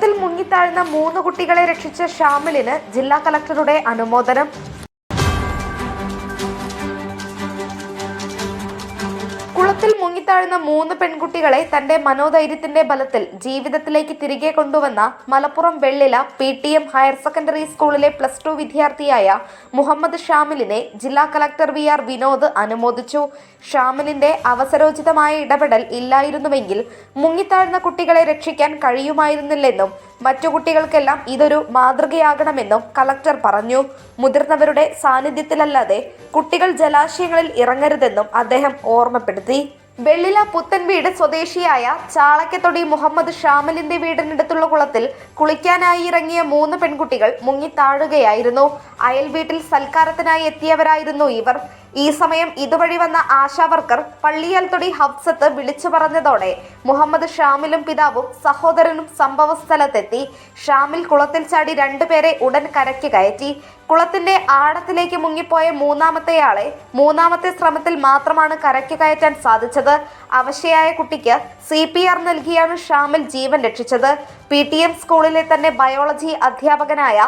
കുളത്തിൽ മുങ്ങിത്താഴ്ന്ന മൂന്ന് കുട്ടികളെ രക്ഷിച്ച ഷാമിലിന് ജില്ലാ കളക്ടറുടെ അനുമോദനം. കുളത്തിൽ മുങ്ങിത്താഴുന്ന മൂന്ന് പെൺകുട്ടികളെ തന്റെ മനോധൈര്യത്തിന്റെ ബലത്തിൽ ജീവിതത്തിലേക്ക് തിരികെ കൊണ്ടുവന്ന Malappuram Vellila P T M higher secondary സ്കൂളിലെ പ്ലസ് ടു വിദ്യാർത്ഥിയായ മുഹമ്മദ് ഷാമിലിനെ ജില്ലാ കളക്ടർ വി ആർ വിനോദ് അനുമോദിച്ചു. ഷാമിലിന്റെ അവസരോചിതമായ ഇടപെടൽ ഇല്ലായിരുന്നുവെങ്കിൽ മുങ്ങിത്താഴ്ന്ന കുട്ടികളെ രക്ഷിക്കാൻ കഴിയുമായിരുന്നില്ലെന്നും മറ്റു കുട്ടികൾക്കെല്ലാം ഇതൊരു മാതൃകയാകണമെന്നും കളക്ടർ പറഞ്ഞു. മുതിർന്നവരുടെ സാന്നിധ്യത്തിലല്ലാതെ കുട്ടികൾ ജലാശയങ്ങളിൽ ഇറങ്ങരുതെന്നും അദ്ദേഹം ഓർമ്മപ്പെടുത്തി. വെള്ളില പുത്തൻവീട് സ്വദേശിയായ ചാളക്കത്തൊടി മുഹമ്മദ് ഷാമലിന്റെ വീടിനടുത്തുള്ള കുളത്തിൽ കുളിക്കാനായി ഇറങ്ങിയ മൂന്ന് പെൺകുട്ടികൾ മുങ്ങി താഴുകയായിരുന്നു. അയൽ വീട്ടിൽ സൽക്കാരത്തിനായി എത്തിയവരായിരുന്നു ഇവർ. ഈ സമയം ഇതുവഴി വന്ന ആശാവർക്കർ പള്ളിയാൽത്തൊടി ഹബ്സത്ത് വിളിച്ചു പറഞ്ഞതോടെ മുഹമ്മദ് ഷാമിലും പിതാവും സഹോദരനും സംഭവ സ്ഥലത്തെത്തി ഷാമിൽ കുളത്തിൽ ചാടി രണ്ടുപേരെ ഉടൻ കരയ്ക്ക് കയറ്റി. കുളത്തിന്റെ ആഴത്തിലേക്ക് മുങ്ങിപ്പോയ മൂന്നാമത്തെയാളെ മൂന്നാമത്തെ ശ്രമത്തിൽ മാത്രമാണ് കരയ്ക്ക് കയറ്റാൻ സാധിച്ചത്. അവശയായ കുട്ടിക്ക് സി നൽകിയാണ് ഷാമിൽ ജീവൻ രക്ഷിച്ചത്. പി ടി എം സ്കൂളിലെ തന്നെ ബയോളജി അധ്യാപകനായ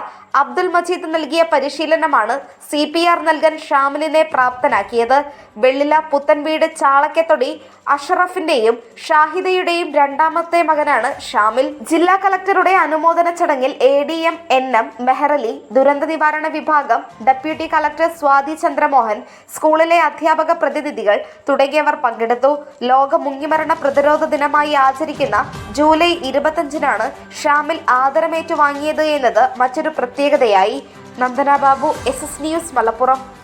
അബ്ദുൽ മജീദ് നൽകിയ പരിശീലനമാണ് സി പി ആർ നൽകാൻ ഷാമിലിനെ പ്രാപ്തനാക്കിയത്. വെള്ളില പുത്തൻവീട് ചാളക്കത്തൊടി അഷറഫിന്റെയും ഷാഹിദയുടെയും രണ്ടാമത്തെ മകനാണ് ഷാമിൽ. ജില്ലാ കളക്ടറുടെ അനുമോദന ചടങ്ങിൽ A D M N M Meharali ദുരന്ത നിവാരണ വിഭാഗം ഡെപ്യൂട്ടി കളക്ടർ സ്വാതി ചന്ദ്രമോഹൻ സ്കൂളിലെ അധ്യാപക പ്രതിനിധികൾ തുടങ്ങിയവർ പങ്കെടുത്തു. ലോക മുങ്ങിമരണ പ്രതിരോധ ദിനമായി ആചരിക്കുന്ന ജൂലൈ ഇരുപത്തഞ്ചിനാണ് ഷാമിൽ ആദരമേറ്റു വാങ്ങിയത് എന്നത് മറ്റൊരു പ്രത്യേകതയായി. Nandana Babu S S news Malappuram.